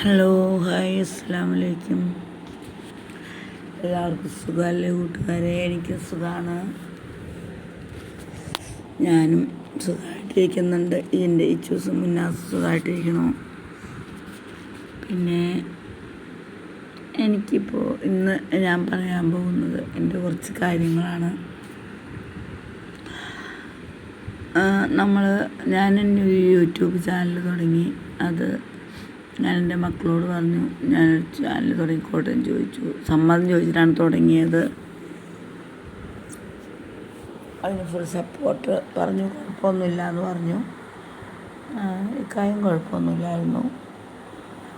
Hello hi അസ്സാം വലൈക്കും എല്ലാവർക്കും സുഖമല്ലേ കൂട്ടുകാരെ? എനിക്ക് സുഖമാണ്. ഞാനും സുഖമായിട്ടിരിക്കുന്നുണ്ട്. ഇതിന്റെ ഈ ചൂസ് മുന്നാസ് സുഖമായിട്ടിരിക്കണു. പിന്നെ എനിക്കിപ്പോൾ ഇന്ന് ഞാൻ പറയാൻ പോകുന്നത് എന്റെ കുറച്ച് കാര്യങ്ങളാണ്. നമ്മൾ ഞാൻ എന്റെ ഒരു യൂട്യൂബ് ചാനൽ തുടങ്ങി. അത് ഞാൻ എന്റെ മക്കളോട് പറഞ്ഞു ഞാൻ ചാനൽ തുടങ്ങിക്കോട്ടെ എന്ന് ചോദിച്ചു. സമ്മതം ചോദിച്ചിട്ടാണ് തുടങ്ങിയത്. അതിന് ഫുൾ സപ്പോർട്ട് പറഞ്ഞു കുഴപ്പമൊന്നുമില്ല എന്ന് പറഞ്ഞു ഇക്കാര്യം കുഴപ്പമൊന്നുമില്ലായിരുന്നു.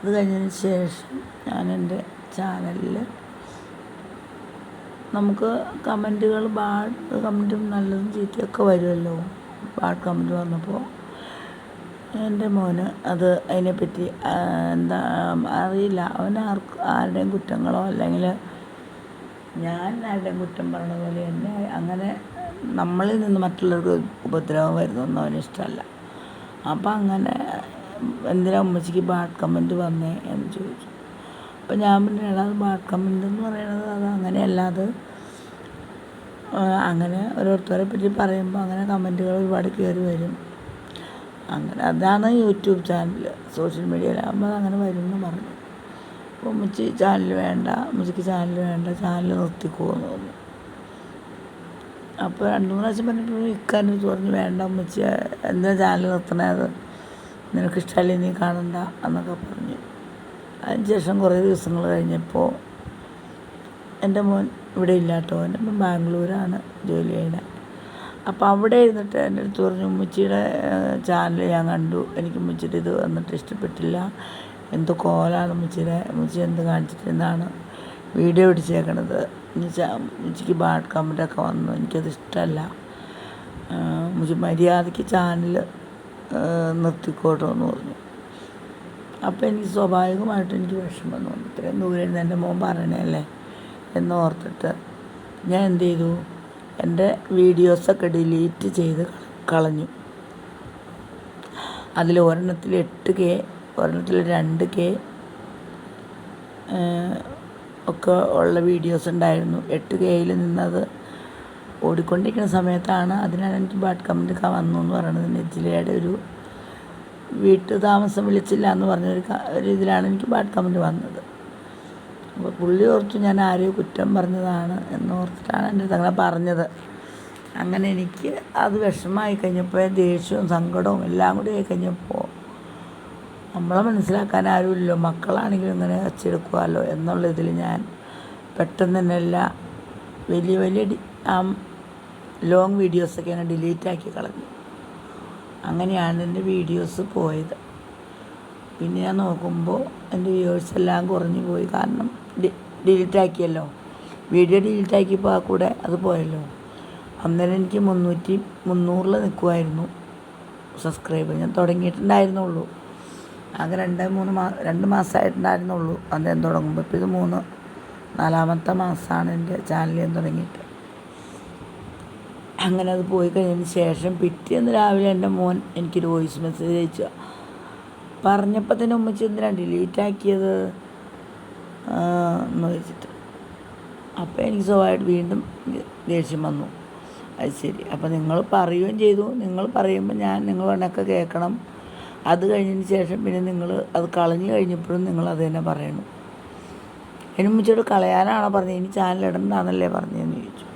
അത് കഴിഞ്ഞതിന് ശേഷം ഞാൻ എന്റെ ചാനലിൽ നമുക്ക് കമന്റുകൾ ബാഡ് കമന്റും നല്ലതും ചീത്തയൊക്കെ വരുമല്ലോ. ബാഡ് കമന്റ് വന്നപ്പോൾ. എന്റെ മോന് അത് അതിനെപ്പറ്റി എന്താ അറിയില്ല. അവൻ ആർക്ക് ആരുടെയും കുറ്റങ്ങളോ അല്ലെങ്കിൽ ഞാൻ ആരുടെയും കുറ്റം പറഞ്ഞ പോലെ തന്നെ അങ്ങനെ നമ്മളിൽ നിന്ന് മറ്റുള്ളവർക്ക് ഉപദ്രവം വരുന്നൊന്നും അവന് ഇഷ്ടമല്ല. അപ്പം അങ്ങനെ എന്തിനാ ഉമ്മച്ചിക്ക് ബാഡ് കമന്റ് വന്നേ എന്ന് ചോദിച്ചു. അപ്പം ഞാൻ പിന്നെ അത് ബാഡ് കമന്റ് എന്ന് പറയുന്നത് അത് അങ്ങനെയല്ലാതെ അങ്ങനെ ഓരോരുത്തരെ പറ്റി പറയുമ്പോൾ അങ്ങനെ കമന്റുകൾ ഒരുപാട് കയറി വരും. അങ്ങനെ അതാണ് യൂട്യൂബ് ചാനൽ സോഷ്യൽ മീഡിയയിലാകുമ്പോൾ അങ്ങനെ വരും എന്ന് പറഞ്ഞു. അപ്പോൾ ഉമ്മച്ചി ചാനൽ വേണ്ട ഉമ്മച്ചിക്ക് ചാനൽ വേണ്ട ചാനൽ നിർത്തിക്കോന്ന് തോന്നുന്നു അപ്പോൾ രണ്ട് മൂന്ന് പ്രാവശ്യം പറഞ്ഞപ്പോൾ അടുത്ത് പറഞ്ഞു വേണ്ട ഉമ്മച്ചി എന്താ ചാനൽ നിർത്തണത് നിനക്കിഷ്ടമല്ലേ നീ കാണണ്ട? എന്നൊക്കെ പറഞ്ഞു. അതിന് ശേഷം കുറേ ദിവസങ്ങൾ കഴിഞ്ഞപ്പോൾ എന്റെ മോൻ ഇവിടെ ഇല്ലാട്ടോ. എന്റെ മോൻ ബാംഗ്ലൂരാണ് ജോലി ചെയ്യുന്നത്. അപ്പോൾ അവിടെ ഇരുന്നിട്ട് എന്റെ അടുത്ത് പറഞ്ഞു ഉമ്മച്ചിയുടെ ചാനൽ ഞാൻ കണ്ടു. എനിക്ക് ഉമ്മച്ചിയുടെ ഇത് വന്നിട്ട് ഇഷ്ടപ്പെട്ടില്ല. എന്ത് കോലാണ് ഉമ്മച്ചിയുടെ? ഉമ്മച്ചി എന്ത് കാണിച്ചിട്ടെന്നാണ് വീഡിയോ പിടിച്ചേക്കണത്. ഉമ്മച്ചിക്ക് ബാഡ് കമന്റൊക്കെ വന്നു. എനിക്കത് ഇഷ്ടമല്ല ഉമ്മച്ചി മര്യാദയ്ക്ക് ചാനൽ നിർത്തിക്കോട്ടോ എന്ന് പറഞ്ഞു. അപ്പോൾ എനിക്ക് സ്വാഭാവികമായിട്ട് എനിക്ക് വിഷമം തോന്നി. ഇത്രയും ദൂരെ എന്റെ മോൻ പറയണല്ലേ എന്ന് എന്നോർത്തിട്ട് ഞാൻ എന്ത് ചെയ്തു? എന്റെ വീഡിയോസൊക്കെ ഡിലീറ്റ് ചെയ്ത് കളഞ്ഞു. അതിൽ ഒരെണ്ണത്തിൽ എട്ട് കെ ഒരെണ്ണത്തിൽ രണ്ട് കെ ഒക്കെ ഉള്ള വീഡിയോസ് ഉണ്ടായിരുന്നു. എട്ട് കെയിൽ നിന്നത് ഓടിക്കൊണ്ടിരിക്കുന്ന സമയത്താണ് അതിനാണ് എനിക്ക് ബാഡ് കമന്റ് ഒക്കെ വന്നു എന്ന് പറയുന്നത്. നെജിലയുടെ ഒരു വീട്ടു താമസം വിളിച്ചില്ല എന്ന് പറഞ്ഞൊരു ഒരു ഇതിലാണ് എനിക്ക് ബാഡ് കമന്റ് വന്നത്. അപ്പോൾ പുള്ളി ഓർത്തു ഞാൻ ആരെയോ കുറ്റം പറഞ്ഞതാണ് എന്നോർത്തിട്ടാണ് എന്റെ തങ്ങളെ പറഞ്ഞത്. അങ്ങനെ എനിക്ക് അത് വിഷമമായി കഴിഞ്ഞപ്പോൾ ദേഷ്യവും സങ്കടവും എല്ലാം കൂടി ആയി കഴിഞ്ഞപ്പോൾ നമ്മളെ മനസ്സിലാക്കാൻ ആരുമില്ലല്ലോ മക്കളാണെങ്കിലും ഇങ്ങനെ അച്ചെടുക്കുമല്ലോ എന്നുള്ള ഇതിൽ ഞാൻ പെട്ടെന്ന് തന്നെ എല്ലാ വലിയ വലിയ ആ ലോങ് വീഡിയോസൊക്കെ ഞാൻ ഡിലീറ്റാക്കി കളഞ്ഞു. അങ്ങനെയാണ് എന്റെ വീഡിയോസ് പോയത്. പിന്നെ ഞാൻ നോക്കുമ്പോൾ എന്റെ വ്യൂവേഴ്സ് എല്ലാം കുറഞ്ഞു പോയി. കാരണം ഡിലീറ്റ് ആക്കിയല്ലോ. വീഡിയോ ഡിലീറ്റ് ആക്കിയപ്പോൾ ആ കൂടെ അത് പോയല്ലോ. അന്നേരം എനിക്ക് മുന്നൂറ്റി മുന്നൂറിൽ നിൽക്കുമായിരുന്നു സബ്സ്ക്രൈബർ ഞാൻ തുടങ്ങിയിട്ടുണ്ടായിരുന്നുള്ളൂ. ആകെ രണ്ട് മൂന്ന് മാ രണ്ട് മാസമായിട്ടുണ്ടായിരുന്നുള്ളൂ അന്നേരം തുടങ്ങുമ്പോൾ ഇപ്പോൾ ഇത് മൂന്ന് നാലാമത്തെ മാസമാണ് എന്റെ ചാനൽ ഞാൻ തുടങ്ങിയിട്ട്. അങ്ങനെ അത് പോയി കഴിഞ്ഞതിന് ശേഷം പിറ്റേന്ന് രാവിലെ എന്റെ മോൻ എനിക്കൊരു വോയിസ് മെസ്സേജ് അയച്ചു. പറഞ്ഞപ്പോൾ തന്നെ ഉമ്മച്ചി എന്തിനാണ് ഡിലീറ്റ് ആക്കിയത് എന്ന് വെച്ചിട്ട്. അപ്പോൾ എനിക്ക് സ്വാഭാവികമായിട്ട് വീണ്ടും ദേഷ്യം വന്നു. അത് ശരി. അപ്പോൾ നിങ്ങൾ പറയുകയും ചെയ്തു. നിങ്ങൾ പറയുമ്പോൾ ഞാൻ നിങ്ങൾ വേണമൊക്കെ കേൾക്കണം. അത് കഴിഞ്ഞതിന് ശേഷം പിന്നെ നിങ്ങൾ അത് കളഞ്ഞു കഴിഞ്ഞപ്പോഴും നിങ്ങൾ അത് തന്നെ പറയണം. അതിന് ഉമ്മച്ചിയോട് കളയാനാണോ പറഞ്ഞത്? ഇനി ചാനൽ ഇടണ്ടെന്നല്ലേ പറഞ്ഞതെന്ന് ചോദിച്ചു.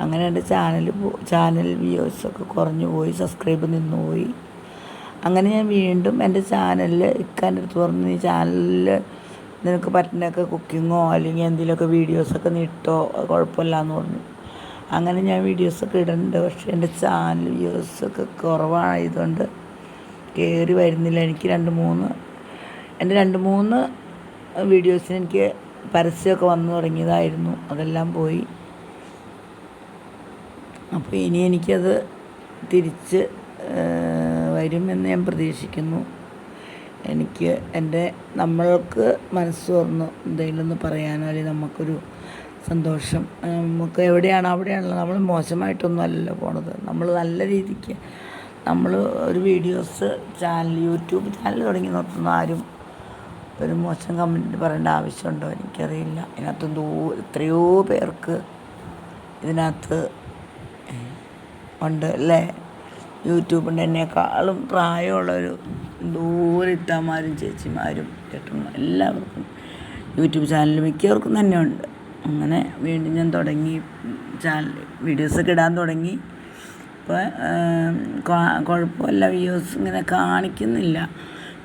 അങ്ങനെ എന്റെ ചാനൽ ചാനൽ വ്യൂസൊക്കെ കുറഞ്ഞു പോയി. സബ്സ്ക്രൈബ് നിന്നു പോയി അങ്ങനെ ഞാൻ വീണ്ടും എന്റെ ചാനലിൽ ഇക്കാന്റെ അടുത്ത് പറഞ്ഞു ഈ ചാനലിൽ നിനക്ക് പറ്റുന്നൊക്കെ കുക്കിങ്ങോ അല്ലെങ്കിൽ എന്തെങ്കിലുമൊക്കെ വീഡിയോസൊക്കെ നീ ഇട്ടോ? കുഴപ്പമില്ല എന്ന് പറഞ്ഞു. അങ്ങനെ ഞാൻ വീഡിയോസൊക്കെ ഇടുന്നുണ്ട് പക്ഷേ എന്റെ ചാനൽ വ്യൂസൊക്കെ കുറവായതുകൊണ്ട് കയറി വരുന്നില്ല. എനിക്ക് രണ്ട് മൂന്ന് എന്റെ രണ്ട് മൂന്ന് വീഡിയോസിന് എനിക്ക് പരസ്യമൊക്കെ വന്നു തുടങ്ങിയതായിരുന്നു. അതെല്ലാം പോയി. അപ്പോൾ ഇനി എനിക്കത് തിരിച്ച് വരുമെന്ന് ഞാൻ പ്രതീക്ഷിക്കുന്നു. എനിക്ക് എന്റെ നമ്മൾക്ക് മനസ്സ് തുറന്ന് എന്തെങ്കിലും ഒന്ന് പറയാനോ അല്ലെങ്കിൽ നമുക്കൊരു സന്തോഷം. നമുക്ക് എവിടെയാണ് അവിടെയാണല്ലോ. നമ്മൾ മോശമായിട്ടൊന്നും അല്ലല്ലോ പോണത്. നമ്മൾ നല്ല രീതിക്ക് നമ്മൾ ഒരു വീഡിയോസ് ചാനൽ യൂട്യൂബ് ചാനൽ തുടങ്ങി നിർത്തുന്ന ആരും ഒരു മോശം കമന്റ് പറയേണ്ട ആവശ്യമുണ്ടോ? എനിക്കറിയില്ല. ഇതിനകത്ത് ദൂ എത്രയോ പേർക്ക് ഇതിനകത്ത് ഉണ്ട് അല്ലേ? യൂട്യൂബിന്റെ എന്നെക്കാളും പ്രായമുള്ളൊരു എന്തോരം ചേച്ചിമാരും ചേട്ടന്മാരും എല്ലാവർക്കും യൂട്യൂബ് ചാനൽ മിക്കവർക്കും തന്നെ ഉണ്ട് അങ്ങനെ വീണ്ടും ഞാൻ തുടങ്ങി ചാനൽ വീഡിയോസൊക്കെ ഇടാൻ തുടങ്ങി. ഇപ്പോൾ കുഴപ്പമില്ല വ്യൂസ് ഇങ്ങനെ കാണിക്കുന്നില്ല.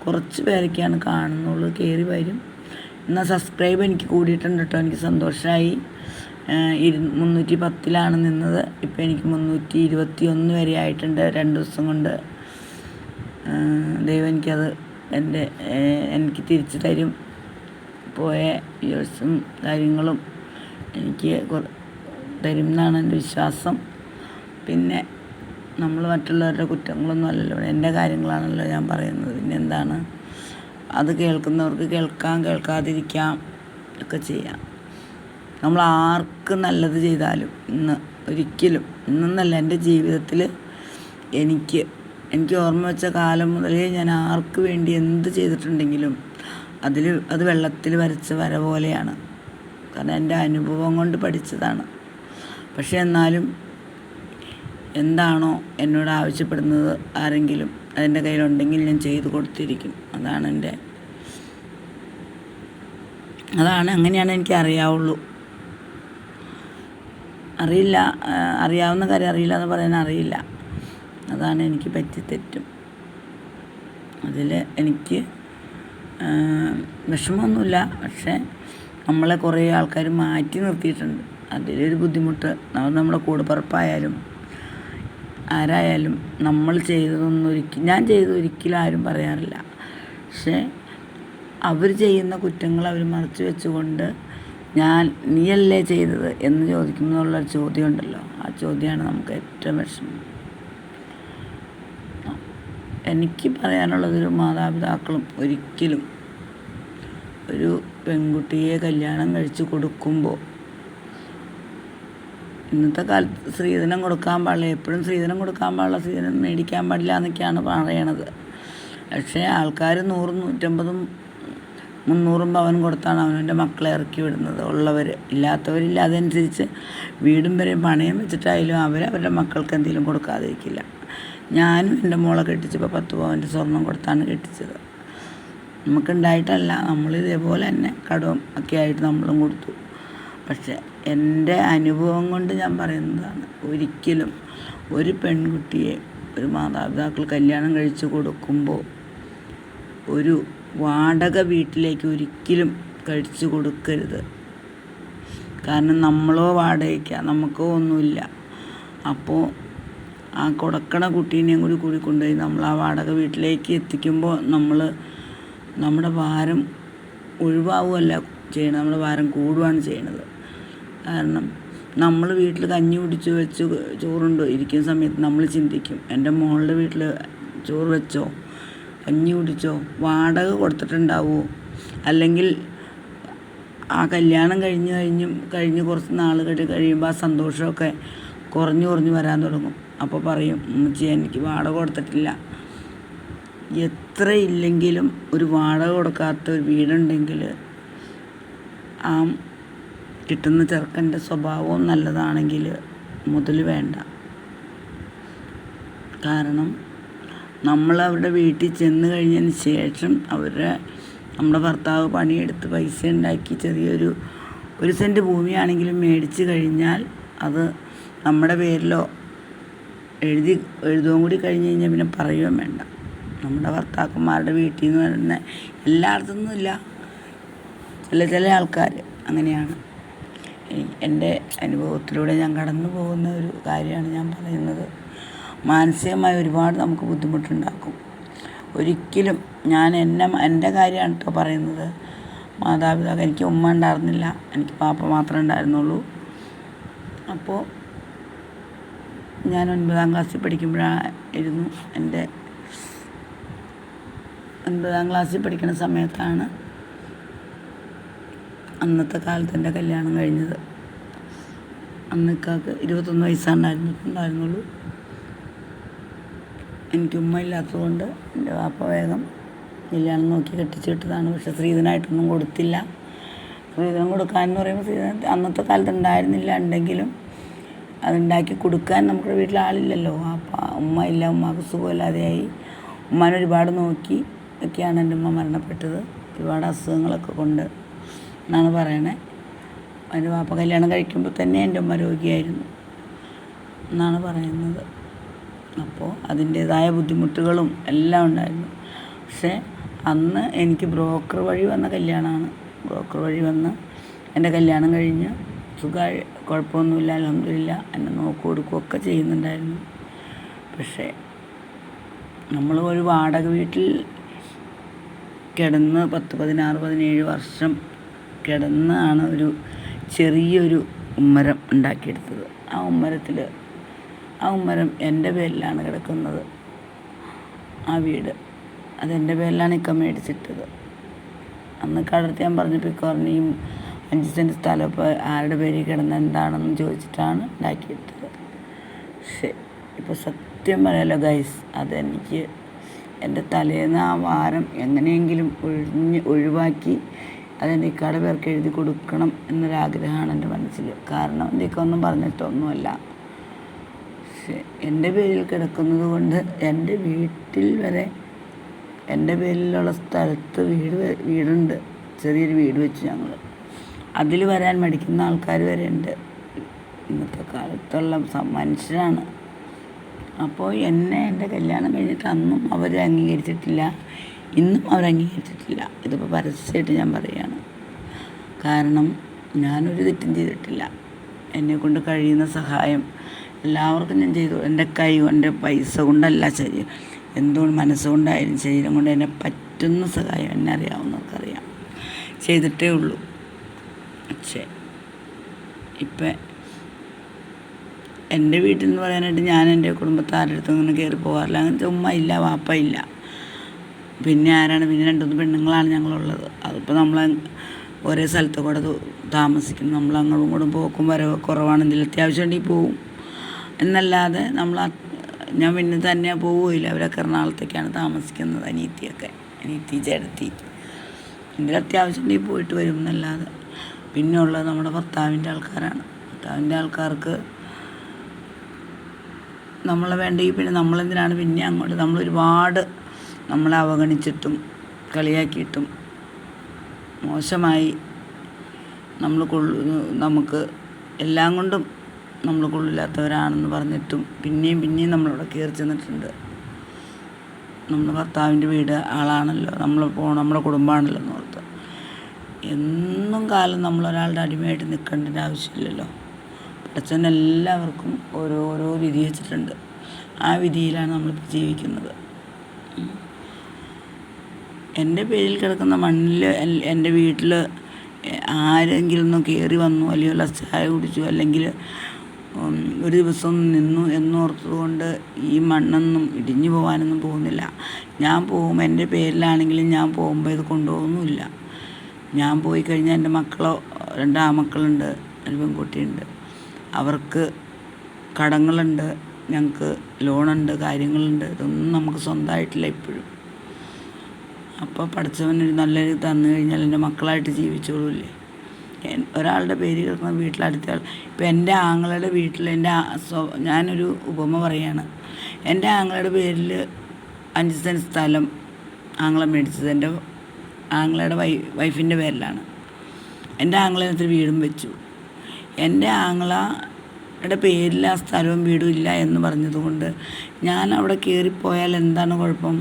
കുറച്ച് പേരൊക്കെയാണ് കാണുന്നുള്ളൂ കയറി വരും. എന്നാൽ സബ്സ്ക്രൈബ് എനിക്ക് കൂടിയിട്ടുണ്ട് കേട്ടോ എനിക്ക് സന്തോഷമായി ഇരു മുന്നൂറ്റി പത്തിലാണ് നിന്നത്. ഇപ്പോൾ എനിക്ക് മുന്നൂറ്റി ഇരുപത്തി ഒന്ന് വരെ ആയിട്ടുണ്ട് രണ്ട് ദിവസം കൊണ്ട്. ദൈവം എനിക്കത് എന്റെ എനിക്ക് തിരിച്ചു തരും. പോയ വ്യൂസും കാര്യങ്ങളും എനിക്ക് തരും എന്നാണ് എന്റെ വിശ്വാസം. പിന്നെ നമ്മൾ മറ്റുള്ളവരുടെ കുറ്റങ്ങളൊന്നും അല്ലല്ലോ. എന്റെ കാര്യങ്ങളാണല്ലോ ഞാൻ പറയുന്നത്. പിന്നെ എന്താണ്? അത് കേൾക്കുന്നവർക്ക് കേൾക്കാം കേൾക്കാതിരിക്കാം ഒക്കെ ചെയ്യാം. നമ്മൾ ആർക്ക് നല്ലത് ചെയ്താലും ഇന്ന് ഒരിക്കലും ഇന്നെന്നല്ല എന്റെ ജീവിതത്തിൽ എനിക്ക് എനിക്ക് ഓർമ്മ വെച്ച കാലം മുതലേ ഞാൻ ആർക്ക് വേണ്ടി എന്ത് ചെയ്തിട്ടുണ്ടെങ്കിലും അതിൽ അത് വെള്ളത്തിൽ വരച്ച വര പോലെയാണ്. കാരണം എന്റെ അനുഭവം കൊണ്ട് പഠിച്ചതാണ്. പക്ഷേ എന്നാലും എന്താണോ എന്നോട് ആവശ്യപ്പെടുന്നത് ആരെങ്കിലും അതിന്റെ കയ്യിലുണ്ടെങ്കിൽ ഞാൻ ചെയ്തു കൊടുത്തിരിക്കും. അതാണ് എന്റെ അതാണ് അങ്ങനെയാണ് എനിക്ക് അറിയാവുള്ളൂ. അറിയില്ല അറിയാവുന്ന കാര്യം അറിയില്ല എന്ന് പറയാൻ അറിയില്ല. അതാണ് എനിക്ക് പറ്റി തെറ്റും. അതിൽ എനിക്ക് വിഷമമൊന്നുമില്ല. പക്ഷേ നമ്മളെ കുറേ ആൾക്കാർ മാറ്റി നിർത്തിയിട്ടുണ്ട്. അതിലൊരു ബുദ്ധിമുട്ട്. നമ്മുടെ കൂടപ്പറപ്പായാലും ആരായാലും നമ്മൾ ചെയ്തതൊന്നും ഒരിക്കലും ഞാൻ ചെയ്ത ഒരിക്കലും ആരും പറയാറില്ല. പക്ഷേ അവർ ചെയ്യുന്ന കുറ്റങ്ങൾ അവർ മറച്ചു വെച്ചുകൊണ്ട് ഞാൻ നീയല്ലേ ചെയ്തത് എന്ന് ചോദിക്കുന്നുള്ളൊരു ചോദ്യം ഉണ്ടല്ലോ ആ ചോദ്യമാണ് നമുക്ക് ഏറ്റവും വിഷമം. എനിക്ക് പറയാനുള്ളതൊരു മാതാപിതാക്കളും ഒരിക്കലും ഒരു പെൺകുട്ടിയെ കല്യാണം കഴിച്ചു കൊടുക്കുമ്പോൾ ഇന്നത്തെ കാലത്ത് സ്ത്രീധനം കൊടുക്കാൻ പാടില്ല. എപ്പോഴും സ്ത്രീധനം കൊടുക്കാൻ പാടില്ല. സ്ത്രീധനം മേടിക്കാൻ പാടില്ല എന്നൊക്കെയാണ് പറയണത്. പക്ഷേ ആൾക്കാർ നൂറും നൂറ്റമ്പതും മുന്നൂറും പവൻ കൊടുത്താണ് അവനവന്റെ മക്കളെ ഇറക്കി വിടുന്നത്. ഉള്ളവർ ഇല്ലാത്തവരില്ല. അതനുസരിച്ച് വീടും വരെ പണയം വെച്ചിട്ടായാലും അവർ അവരുടെ മക്കൾക്ക് എന്തെങ്കിലും കൊടുക്കാതിരിക്കില്ല. ഞാനും എന്റെ മോളെ കെട്ടിച്ചപ്പോൾ പത്ത് പവന്റെ സ്വർണം കൊടുത്താണ് കെട്ടിച്ചത്. നമുക്കുണ്ടായിട്ടല്ല. നമ്മൾ ഇതേപോലെ തന്നെ കടവും ഒക്കെ ആയിട്ട് നമ്മളും കൊടുത്തു. പക്ഷേ എന്റെ അനുഭവം കൊണ്ട് ഞാൻ പറയുന്നതാണ്. ഒരിക്കലും ഒരു പെൺകുട്ടിയെ ഒരു മാതാപിതാക്കൾ കല്യാണം കഴിച്ചു കൊടുക്കുമ്പോൾ ഒരു വാടക വീട്ടിലേക്ക് ഒരിക്കലും കഴിച്ചു കൊടുക്കരുത്. കാരണം നമ്മളോ വാടകയ്ക്ക നമുക്കോ ഒന്നുമില്ല. അപ്പോൾ ആ കൊടുക്കണ കുട്ടീനെയും കൂടി കൂടി കൊണ്ടുപോയി നമ്മൾ ആ വാടക വീട്ടിലേക്ക് എത്തിക്കുമ്പോൾ നമ്മൾ നമ്മുടെ ഭാരം ഒഴിവാവുമല്ല ചെയ്യണത്. നമ്മുടെ ഭാരം കൂടുകയാണ് ചെയ്യണത്. കാരണം നമ്മൾ വീട്ടിൽ കഞ്ഞി കുടിച്ച് വെച്ച് ചോറുണ്ട് ഇരിക്കുന്ന സമയത്ത് നമ്മൾ ചിന്തിക്കും എന്റെ മോളുടെ വീട്ടിൽ ചോറ് വെച്ചോ? കഞ്ഞി കുടിച്ചോ വാടക കൊടുത്തിട്ടുണ്ടാവുമോ അല്ലെങ്കിൽ ആ കല്യാണം കഴിഞ്ഞ് കഴിഞ്ഞും കഴിഞ്ഞ് കുറച്ച് നാളുകൾ കഴിയുമ്പോൾ ആ സന്തോഷമൊക്കെ കുറഞ്ഞു കുറഞ്ഞു വരാൻ തുടങ്ങും. അപ്പോൾ പറയും ഉമ്മച്ചി എനിക്ക് വാടക കൊടുത്തിട്ടില്ല. എത്ര ഇല്ലെങ്കിലും ഒരു വാടക കൊടുക്കാത്ത ഒരു വീടുണ്ടെങ്കിൽ ആ കിട്ടുന്ന ചെറുക്കന്റെ സ്വഭാവവും നല്ലതാണെങ്കിൽ മുതൽ വേണ്ട. കാരണം നമ്മൾ അവരുടെ വീട്ടിൽ ചെന്ന് കഴിഞ്ഞതിന് ശേഷം അവരുടെ നമ്മുടെ ഭർത്താവ് പണിയെടുത്ത് പൈസ ഉണ്ടാക്കി ചെറിയൊരു ഒരു സെന്റ് ഭൂമിയാണെങ്കിലും മേടിച്ച് കഴിഞ്ഞാൽ അത് നമ്മുടെ പേരിലോ എഴുതി എഴുതുകയും കൂടി കഴിഞ്ഞ് കഴിഞ്ഞാൽ പിന്നെ പറയുകയും വേണ്ട. നമ്മുടെ ഭർത്താക്കന്മാരുടെ വീട്ടിൽ നിന്ന് വരുന്ന എല്ലായിടത്തുനിന്നുമില്ല ചില ചില ആൾക്കാർ അങ്ങനെയാണ്. എന്റെ അനുഭവത്തിലൂടെ ഞാൻ കടന്നു പോകുന്ന ഒരു കാര്യമാണ് ഞാൻ പറയുന്നത്. മാനസികമായി ഒരുപാട് നമുക്ക് ബുദ്ധിമുട്ടുണ്ടാക്കും. ഒരിക്കലും ഞാൻ എന്നെ എന്റെ കാര്യമാണ് കേട്ടോ പറയുന്നത്. മാതാപിതാക്കൾ എനിക്ക് ഉമ്മ ഉണ്ടായിരുന്നില്ല. എനിക്ക് പാപ്പ മാത്രമേ ഉണ്ടായിരുന്നുള്ളൂ. അപ്പോൾ ഞാൻ ഒൻപതാം ക്ലാസ്സിൽ പഠിക്കുമ്പോഴായിരുന്നു എന്റെ ഒൻപതാം ക്ലാസ്സിൽ പഠിക്കുന്ന സമയത്താണ് അന്നത്തെ കാലത്ത് എന്റെ കല്യാണം കഴിഞ്ഞത്. അന്നക്കാക്ക് ഇരുപത്തൊന്ന് വയസ്സാണ്ടായിരുന്നിട്ടുണ്ടായിരുന്നുള്ളൂ എനിക്ക് ഉമ്മ ഇല്ലാത്തതുകൊണ്ട് എന്റെ വാപ്പ വേഗം കല്യാണം നോക്കി കെട്ടിച്ചു വിട്ടതാണ്. പക്ഷെ സ്ത്രീധനായിട്ടൊന്നും കൊടുത്തില്ല. സ്ത്രീധനം കൊടുക്കാനെന്ന് പറയുമ്പോൾ സ്ത്രീധനം അന്നത്തെ കാലത്ത് ഉണ്ടായിരുന്നില്ല. ഉണ്ടെങ്കിലും അതുണ്ടാക്കി കൊടുക്കാൻ നമ്മുടെ വീട്ടിൽ ആളില്ലല്ലോ. അപ്പം ഉമ്മ ഇല്ല ഉമ്മക്ക് സുഖമില്ലാതെയായി. ഉമ്മാനെ ഒരുപാട് നോക്കി ഒക്കെയാണ് എന്റെ ഉമ്മ മരണപ്പെട്ടത്. ഒരുപാട് അസുഖങ്ങളൊക്കെ കൊണ്ട് എന്നാണ് പറയണേ. എന്റെ വാപ്പ കല്യാണം കഴിക്കുമ്പോൾ തന്നെ എന്റെ ഉമ്മ രോഗിയായിരുന്നു എന്നാണ് പറയുന്നത്. അപ്പോൾ അതിന്റേതായ ബുദ്ധിമുട്ടുകളും എല്ലാം ഉണ്ടായിരുന്നു. പക്ഷേ അന്ന് എനിക്ക് ബ്രോക്കർ വഴി വന്ന കല്യാണമാണ്. ബ്രോക്കർ വഴി വന്ന് എന്റെ കല്യാണം കഴിഞ്ഞ് സുഖമായി കുഴപ്പമൊന്നുമില്ല അലഹമില്ല എന്നെ നോക്കി കൊടുക്കുകയൊക്കെ ചെയ്യുന്നുണ്ടായിരുന്നു. പക്ഷേ നമ്മൾ ഒരു വാടക വീട്ടിൽ കിടന്ന് പത്ത് പതിനാറ് പതിനേഴ് വർഷം കിടന്നാണ് ഒരു ചെറിയൊരു ഉമ്മരം ഉണ്ടാക്കിയെടുത്തത്. ആ ഉമ്മരത്തിൽ ആ ഉമ്മരം എന്റെ പേരിലാണ് കിടക്കുന്നത്. ആ വീട് അതെന്റെ പേരിലാണ് ഇക്ക മേടിച്ചിട്ടത്. അന്ന് കടർത്തി ഞാൻ പറഞ്ഞപ്പോൾ ഇക്ക പറഞ്ഞു ഈ അഞ്ച് സെന്റ് സ്ഥലം ഇപ്പോൾ ആരുടെ പേരിൽ കിടന്ന് എന്താണെന്ന് ചോദിച്ചിട്ടാണ് ഉണ്ടാക്കിയിട്ടത്. പക്ഷേ ഇപ്പോൾ സത്യം പറയാലോ ഗൈസ് അതെനിക്ക് എന്റെ തലേന്ന് ആ വാരം എങ്ങനെയെങ്കിലും ഒഴിഞ്ഞ് ഒഴിവാക്കി അതെന്റെ ഇക്കാടെ പേർക്ക് എഴുതി കൊടുക്കണം എന്നൊരാഗ്രഹമാണ് എന്റെ മനസ്സിൽ കാരണം എന്റെ ഇക്കൊന്നും പറഞ്ഞിട്ടൊന്നുമല്ല. പക്ഷേ എന്റെ പേരിൽ കിടക്കുന്നത് കൊണ്ട് എന്റെ വീട്ടിൽ വരെ എന്റെ പേരിലുള്ള സ്ഥലത്ത് വീട് വീടുണ്ട്. ചെറിയൊരു വീട് വെച്ച് ഞങ്ങൾ. അതിൽ വരാൻ മടിക്കുന്ന ആൾക്കാർ വരെ ഉണ്ട്. ഇന്നത്തെ കാലത്തുള്ള മനുഷ്യരാണ്. അപ്പോൾ എന്നെ എന്റെ കല്യാണം കഴിഞ്ഞിട്ട് അന്നും അവർ അംഗീകരിച്ചിട്ടില്ല. ഇന്നും അവർ അംഗീകരിച്ചിട്ടില്ല. ഇതിപ്പോൾ പരസ്യമായിട്ട് ഞാൻ പറയുകയാണ്. കാരണം ഞാനൊരു തെറ്റും ചെയ്തിട്ടില്ല. എന്നെ കൊണ്ട് കഴിയുന്ന സഹായം എല്ലാവർക്കും ഞാൻ ചെയ്തു. എന്റെ കൈ കൊണ്ട് പൈസ കൊണ്ടല്ല ശരീരം എന്തുകൊണ്ട് മനസ്സുകൊണ്ടായാലും ശരീരം കൊണ്ട് എന്നെ പറ്റുന്ന സഹായം എന്നെ അറിയാവുന്നവർക്കറിയാം ചെയ്തിട്ടേ ഉള്ളൂ. പക്ഷേ ഇപ്പം എന്റെ വീട്ടിൽ നിന്ന് പറയാനായിട്ട് ഞാൻ എന്റെ കുടുംബത്താരുടെ അടുത്ത് അങ്ങനെ കയറി പോകാറില്ല. അങ്ങനത്തെ ഉമ്മ ഇല്ല വാപ്പ ഇല്ല. പിന്നെ ആരാണ്? പിന്നെ രണ്ടുമൂന്ന് പെണ്ണുങ്ങളാണ് ഞങ്ങളുള്ളത്. അതിപ്പോൾ നമ്മൾ ഒരേ സ്ഥലത്ത് കൂടെ താമസിക്കും നമ്മൾ അങ്ങോട്ടും ഇങ്ങോട്ടും പോക്കും വരവ് കുറവാണ്. എന്തെങ്കിലും അത്യാവശ്യം ഉണ്ടെങ്കിൽ പോവും. എന്നല്ലാതെ നമ്മൾ ഞാൻ പിന്നെ തന്നെ പോവുകയില്ല. അവരൊക്കെ എറണാകുളത്തേക്കാണ് താമസിക്കുന്നത് അനീത്തിയൊക്കെ അനീത്തി ചേട്ടത്തി. എന്തെങ്കിലും അത്യാവശ്യം ഉണ്ടെങ്കിൽ പോയിട്ട് വരും എന്നല്ലാതെ. പിന്നെ ഉള്ളത് നമ്മുടെ ഭർത്താവിന്റെ ആൾക്കാരാണ്. ഭർത്താവിന്റെ ആൾക്കാർക്ക് നമ്മളെ വേണ്ടെങ്കിൽ പിന്നെ നമ്മളെന്തിനാണ് പിന്നെ അങ്ങോട്ട് നമ്മൾ ഒരുപാട് നമ്മളെ അവഗണിച്ചിട്ടും കളിയാക്കിയിട്ടും മോശമായി നമ്മൾ കൊള്ളു നമുക്ക് എല്ലാം കൊണ്ടും നമ്മൾ കൊള്ളില്ലാത്തവരാണെന്ന് പറഞ്ഞിട്ടും പിന്നെയും പിന്നെയും നമ്മളവിടെ കയറി ചെന്നിട്ടുണ്ട്. നമ്മൾ ഭർത്താവിന്റെ വീട് ആളാണല്ലോ. നമ്മൾ പോ നമ്മുടെ കുടുംബമാണല്ലോ എന്ന് ഓർത്ത്. എന്നും കാലം നമ്മൾ ഒരാളുടെ അടിമയായിട്ട് നിൽക്കേണ്ടതിന്റെ ആവശ്യമില്ലല്ലോ. പടച്ചവൻ എല്ലാവർക്കും ഓരോ വിധി വെച്ചിട്ടുണ്ട്. ആ വിധിയിലാണ് നമ്മളിപ്പോൾ ജീവിക്കുന്നത്. എന്റെ പേരിൽ കിടക്കുന്ന മണ്ണിൽ എന്റെ വീട്ടിൽ ആരെങ്കിലും ഒന്ന് കയറി വന്നു അല്ലെങ്കിൽ ചായ കുടിച്ചു അല്ലെങ്കിൽ ഒരു ദിവസം നിന്നു എന്നോർത്തുകൊണ്ട് ഈ മണ്ണൊന്നും ഇടിഞ്ഞു പോകാനൊന്നും പോകുന്നില്ല. ഞാൻ പോകും എന്റെ പേരിലാണെങ്കിലും ഞാൻ പോകുമ്പോൾ ഇത് കൊണ്ടുപോകുന്നുമില്ല. ഞാൻ പോയി കഴിഞ്ഞാൽ എന്റെ മക്കളോ രണ്ടാ മക്കളുണ്ട് ഒരു പെൺകുട്ടിയുണ്ട്. അവർക്ക് കടങ്ങളുണ്ട് ഞങ്ങൾക്ക് ലോണുണ്ട് കാര്യങ്ങളുണ്ട്. ഇതൊന്നും നമുക്ക് സ്വന്തമായിട്ടില്ല ഇപ്പോഴും. അപ്പോൾ പഠിച്ചവനൊരു നല്ലൊരു തന്നു കഴിഞ്ഞാൽ എന്റെ മക്കളായിട്ട് ജീവിച്ചോളൂല്ലേ? ഒരാളുടെ പേര് കിടക്കുന്ന വീട്ടിലടുത്ത ഇപ്പം എന്റെ ആങ്ങളുടെ വീട്ടിൽ എന്റെ ഞാനൊരു ഉപമ പറയാണ്. എന്റെ ആങ്ങളുടെ പേരിൽ അഞ്ച് സെന്റ് സ്ഥലം ആങ്ങളെ മേടിച്ചത്. എന്റെ ആങ്ങളുടെ വൈ വൈഫിന്റെ പേരിലാണ്. എന്റെ ആങ്ങളതിനകത്ത് വീടും വെച്ചു. എന്റെ ആങ്ങളുടെ പേരിൽ ആ സ്ഥലവും വീടും ഇല്ല എന്ന് പറഞ്ഞതുകൊണ്ട് ഞാൻ അവിടെ കയറിപ്പോയാൽ എന്താണ് കുഴപ്പം?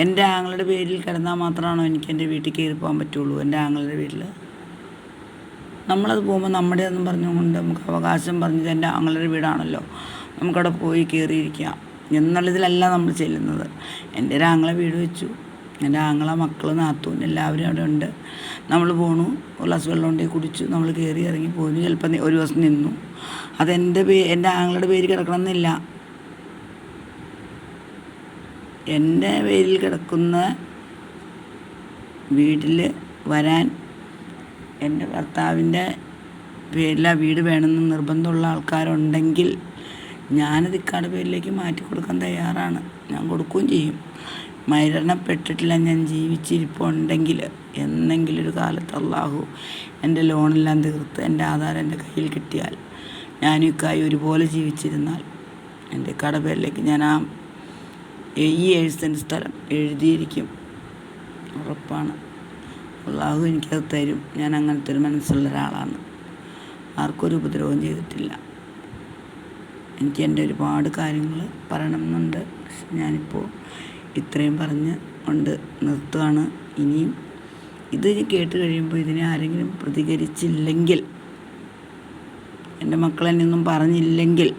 എന്റെ ആങ്ങളുടെ പേരിൽ കിടന്നാൽ മാത്രമാണോ എനിക്ക് എന്റെ വീട്ടിൽ കയറി പോകാൻ പറ്റുള്ളൂ? എന്റെ ആങ്ങളുടെ വീട്ടിൽ നമ്മളത് പോകുമ്പോൾ നമ്മുടെ ഒന്നും പറഞ്ഞുകൊണ്ട് നമുക്ക് അവകാശം പറഞ്ഞത് എന്റെ ആങ്ങളുടെ വീടാണല്ലോ. നമുക്കവിടെ പോയി കയറിയിരിക്കാം എന്നുള്ളതിലല്ല നമ്മൾ ചെല്ലുന്നത്. എന്റെ ഒരു ആങ്ങളെ വീട് വെച്ചു. എന്റെ ആങ്ങളെ മക്കൾ നാത്തൂൻ എല്ലാവരും അവിടെ ഉണ്ട്. നമ്മൾ പോണു. ഒരു ഗ്ലാസ് വെള്ളം ഉണ്ടെങ്കിൽ കുടിച്ചു. നമ്മൾ കയറി ഇറങ്ങി പോന്നു. ചിലപ്പോൾ ഒരു ദിവസം നിന്നു. അതെന്റെ പേ എന്റെ ആങ്ങളുടെ പേര് കിടക്കണമെന്നില്ല. എന്റെ പേരിൽ കിടക്കുന്ന വീട്ടിൽ വരാൻ എന്റെ ഭർത്താവിന്റെ പേരിൽ ആ വീട് വേണമെന്ന് നിർബന്ധമുള്ള ആൾക്കാരുണ്ടെങ്കിൽ ഞാനത് ഇക്കാട് പേരിലേക്ക് മാറ്റി കൊടുക്കാൻ തയ്യാറാണ്. ഞാൻ കൊടുക്കുകയും ചെയ്യും. മരണപ്പെട്ടിട്ടില്ല ഞാൻ ജീവിച്ചിരിപ്പുണ്ടെങ്കിൽ എന്നെങ്കിലും ഒരു കാലത്ത് അള്ളാഹു എന്റെ ലോണെല്ലാം തീർത്ത് എന്റെ ആധാരം എന്റെ കയ്യിൽ കിട്ടിയാൽ ഞാനും ഇക്കായി ഒരുപോലെ ജീവിച്ചിരുന്നാൽ എന്റെ കടപേരിലേക്ക് ഞാൻ ആ ഈ സെന്റ് സ്ഥലം എഴുതിയിരിക്കും. ഉറപ്പാണ്. അള്ളാഹു എനിക്കത് തരും. ഞാൻ അങ്ങനത്തെ ഒരു മനസ്സുള്ള ഒരാളാണ്. ആർക്കൊരു ഉപദ്രവം ചെയ്തിട്ടില്ല. എനിക്ക് എന്റെ ഒരുപാട് കാര്യങ്ങൾ പറയണമെന്നുണ്ട്. പക്ഷെ ഞാനിപ്പോൾ ഇത്രയും പറഞ്ഞ് കൊണ്ട് നിർത്തുകയാണ് ഇനിയും ഇത് കേട്ട് കഴിയുമ്പോൾ ഇതിനെ ആരെങ്കിലും പ്രതികരിച്ചില്ലെങ്കിൽ എന്റെ ഒന്നും പറഞ്ഞില്ലെങ്കിൽ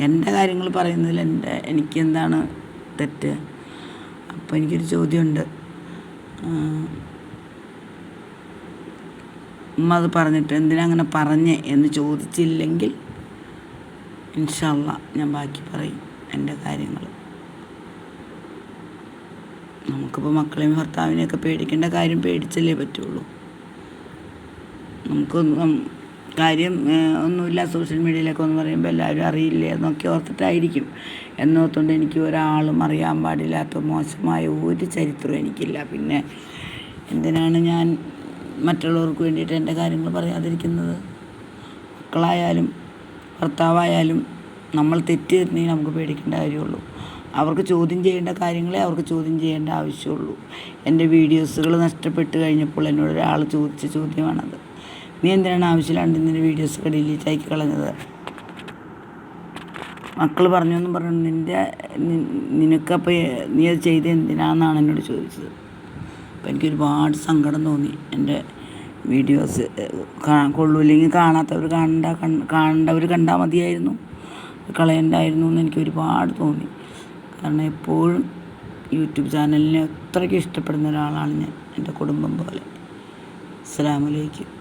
എന്റെ കാര്യങ്ങൾ പറയുന്നതിൽ എന്റെ എനിക്ക് എന്താണ് തെറ്റ്. അപ്പോൾ എനിക്കൊരു ചോദ്യമുണ്ട്. ഉമ്മ അത് പറഞ്ഞിട്ട് എന്തിനാ അങ്ങനെ പറഞ്ഞേ എന്ന് ചോദിച്ചില്ലെങ്കിൽ ഇൻഷല്ല ഞാൻ ബാക്കി പറയും എന്റെ കാര്യങ്ങൾ നമുക്കിപ്പോൾ മക്കളെയും ഭർത്താവിനെയൊക്കെ പേടിക്കേണ്ട കാര്യം പേടിച്ചല്ലേ പറ്റുള്ളൂ. നമുക്കൊന്നും കാര്യം ഒന്നുമില്ല സോഷ്യൽ മീഡിയയിലൊക്കെ ഒന്ന് പറയുമ്പോൾ എല്ലാവരും അറിയില്ലേ എന്നൊക്കെ ഓർത്തിട്ടായിരിക്കും. എന്നോർത്തുകൊണ്ട് എനിക്ക് ഒരാളും അറിയാൻ പാടില്ലാത്ത മോശമായ ഒരു ചരിത്രവും എനിക്കില്ല. പിന്നെ എന്തിനാണ് ഞാൻ മറ്റുള്ളവർക്ക് വേണ്ടിയിട്ട് എന്റെ കാര്യങ്ങൾ പറയാതിരിക്കുന്നത്? മക്കളായാലും ഭർത്താവായാലും നമ്മൾ തെറ്റ് തരുന്നെങ്കിൽ നമുക്ക് പേടിക്കേണ്ട കാര്യമുള്ളൂ. അവർക്ക് ചോദ്യം ചെയ്യേണ്ട കാര്യങ്ങളെ അവർക്ക് ചോദ്യം ചെയ്യേണ്ട ആവശ്യമുള്ളൂ. എന്റെ വീഡിയോസുകൾ നഷ്ടപ്പെട്ട് കഴിഞ്ഞപ്പോൾ എന്നോട് ഒരാൾ ചോദിച്ച ചോദ്യമാണത്. നീ എന്തിനാണ് ആവശ്യമില്ലാണ്ട് നിന്റെ വീഡിയോസൊക്കെ ഡിലീറ്റ് ആക്കി കളഞ്ഞത്. മക്കൾ പറഞ്ഞൊന്നും പറഞ്ഞു നിന്റെ നിനക്കപ്പോൾ നീ അത് ചെയ്ത് എന്തിനാണെന്നാണ് എന്നോട് ചോദിച്ചത്. അപ്പം എനിക്ക് ഒരുപാട് സങ്കടം തോന്നി എന്റെ വീഡിയോസ് കൊള്ളൂല്ലെങ്കിൽ കാണാത്തവർ കാണണ്ട കാണേണ്ടവർ കണ്ടാൽ മതിയായിരുന്നു. കളയണ്ടായിരുന്നു എന്ന് എനിക്ക് ഒരുപാട് തോന്നി. കാരണം എപ്പോഴും യൂട്യൂബ് ചാനലിനെ അത്രയ്ക്ക് ഇഷ്ടപ്പെടുന്ന ഒരാളാണ് ഞാൻ എന്റെ കുടുംബം പോലെ. അസ്സലാമു അലൈക്കും.